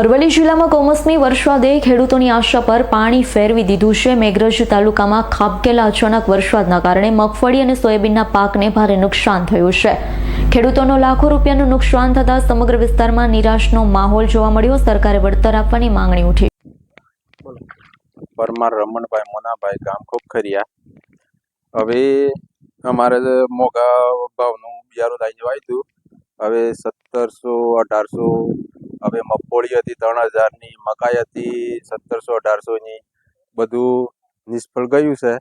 અરવલ્લી જિલ્લામાં કમોસમી વરસાદે ખેડૂતોની આશા પર પાણી ફેરવી દીધું છે. મેઘરજ તાલુકામાં ખાબકેલા અચાનક વરસાદના કારણે મગફળી અને સોયાબીનના પાકને ભારે નુકસાન થયું છે. ખેડૂતોનો લાખો રૂપિયાનું નુકસાન થતાં સમગ્ર વિસ્તારમાં નિરાશનો માહોલ જોવા મળ્યો. સરકારે વળતર આપવાની માંગણી ઉઠી. પરમાર રમણભાઈ મોનાભાઈ ગામ ખોખરિયા. હવે અમારે મોગા ભાવનું બિયારું લાવી જવાયું હતું હવે સત્તરસો, અઢારસો હવે મગફળી હતી ત્રણ હજારની, મકાઈ હતી સત્તરસો, અઢારસોની, બધું નિષ્ફળ ગયું છે.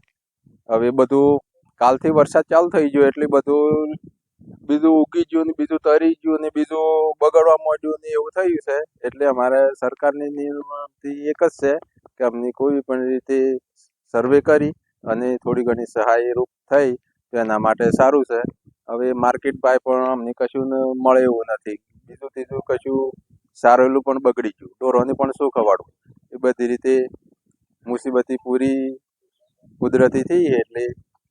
હવે બધું કાલથી વરસાદ ચાલુ થઈ ગયો એટલે બધું બીજું ઉગી ગયું ને બીજું તરી ગયું ને બીજું બગડવા માંડ્યું ને એવું થયું છે. એટલે અમારે સરકારની નિયમથી એક જ છે કે અમને કોઈ પણ રીતે સર્વે કરી અને થોડી ઘણી સહાયરૂપ થઈ તો એના માટે સારું છે. હવે માર્કેટ ભાઈ પણ અમને કશું મળે એવું નથી. બીજું ત્રીજું કશું સારેલું પણ બગડી ગયું ઢોરોને પણ શું ખવાડવું એ બધી રીતે મુસીબતી પૂરી કુદરતી થઈ એટલે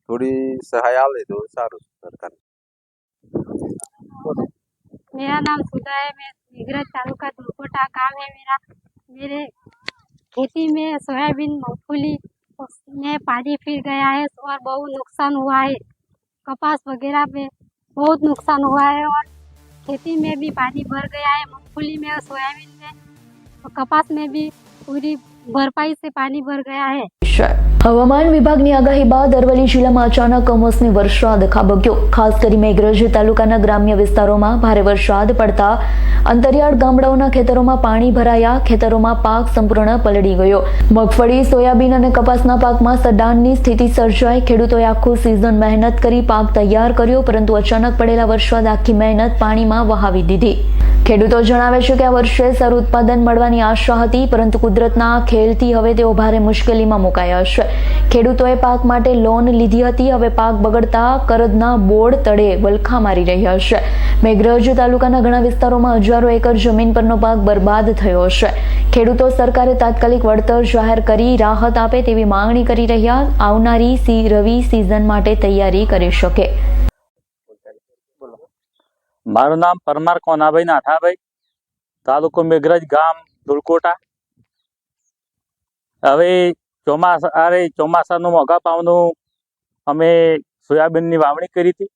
થોડી સહાય આવે તો સારું સરકાર मेरा नाम सुधा है मैं निगरज तालुका दुलकोटा गांव है मेरा मेरे खेती में सोयाबीन मूंगफली उसमें पानी फिर गया है और बहुत नुकसान हुआ है कपास वगैरह में बहुत नुकसान हुआ है और खेती में भी पानी भर गया है मूंगफली में और सोयाबीन में और कपास में भी पूरी भरपाई से पानी भर गया है છે હવામાન વિભાગની આગાહી બાદ અરવલ્લી જિલ્લામાં અચાનક કમોસમી વરસાદ ખાબક્યો. ખાસ કરી મેઘરજ તાલુકાના ગ્રામ્ય વિસ્તારોમાં ભારે વરસાદ પડતા અંતરિયાળ ગામડાઓના ખેતરોમાં પાણી ભરાયા. ખેતરોમાં પાક સંપૂર્ણ પલળી ગયો. મગફળી, સોયાબીન અને કપાસના પાકમાં સડાનની સ્થિતિ સર્જાઈ. ખેડૂતોએ આખું સિઝન મહેનત કરી પાક તૈયાર કર્યો, પરંતુ અચાનક પડેલા વરસાદ આખી મહેનત પાણીમાં વહાવી દીધી. ખેડૂતો જણાવે છે કે આ વર્ષે સર ઉત્પાદન મળવાની આશા હતી, પરંતુ કુદરતના ખેલથી હવે તેઓ ભારે મુશ્કેલીમાં મુકાયા છે. ખેડૂતોએ પાક માટે લોન લીધી હતી, હવે પાક બગડતા કરદના બોર્ડ તળે વલખા મારી રહ્યા છે. મેઘરજ તાલુકાના ઘણા વિસ્તારોમાં હજારો એકર જમીન પરનો પાક બરબાદ થયો છે. ખેડૂતો સરકારે તાત્કાલિક વળતર જાહેર કરી રાહત આપે તેવી માંગણી કરી રહ્યા, આવનારી સી, રવિ સિઝન માટે તૈયારી કરી શકે. મારું નામ પરમાર કોનાભાઈ નાથાભાઈ, તાલુકો મેઘરજ ગામ ધુલકોટા. હવે ચોમાસા, અરે ચોમાસાનું મોઘા પાવનું અમે સોયાબીનની વાવણી કરી હતી.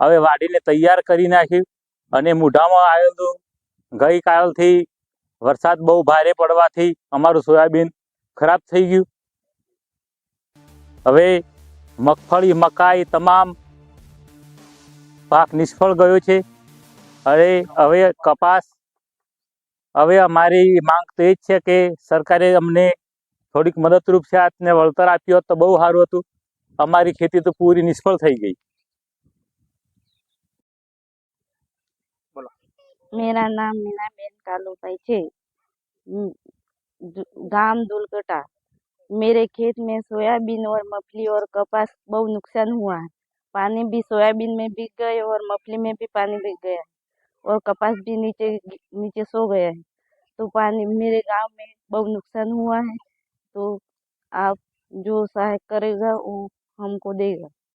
હવે વાડીને તૈયાર કરી નાખ્યું અને મૂઢામાં આવેલું ગઈકાલથી વરસાદ બહુ ભારે પડવાથી અમારું સોયાબીન ખરાબ થઈ ગયું. હવે મગફળી, મકાઈ તમામ પાક નિષ્ફળ ગયો છે અરે હવે કપાસ હવે અમારી માંગ તો એ જ છે કે સરકારે અમને થોડીક મદદરૂપ છે ને વળતર આપ્યું હોત તો બહુ સારું હતું અમારી ખેતી તો પૂરી નિષ્ફળ થઈ ગઈ मेरा नाम मीनाबेन कालूबाई है हम्म, दु- गांव दुलकटा मेरे खेत में सोयाबीन और मफली और कपास बहुत नुकसान हुआ है पानी भी सोयाबीन में बिक गए और मफली में भी पानी बिक गया और कपास भी नीचे नीचे सो गया है। तो पानी मेरे गाँव में बहुत नुकसान हुआ है तो आप जो सहायक करेगा वो हमको देगा।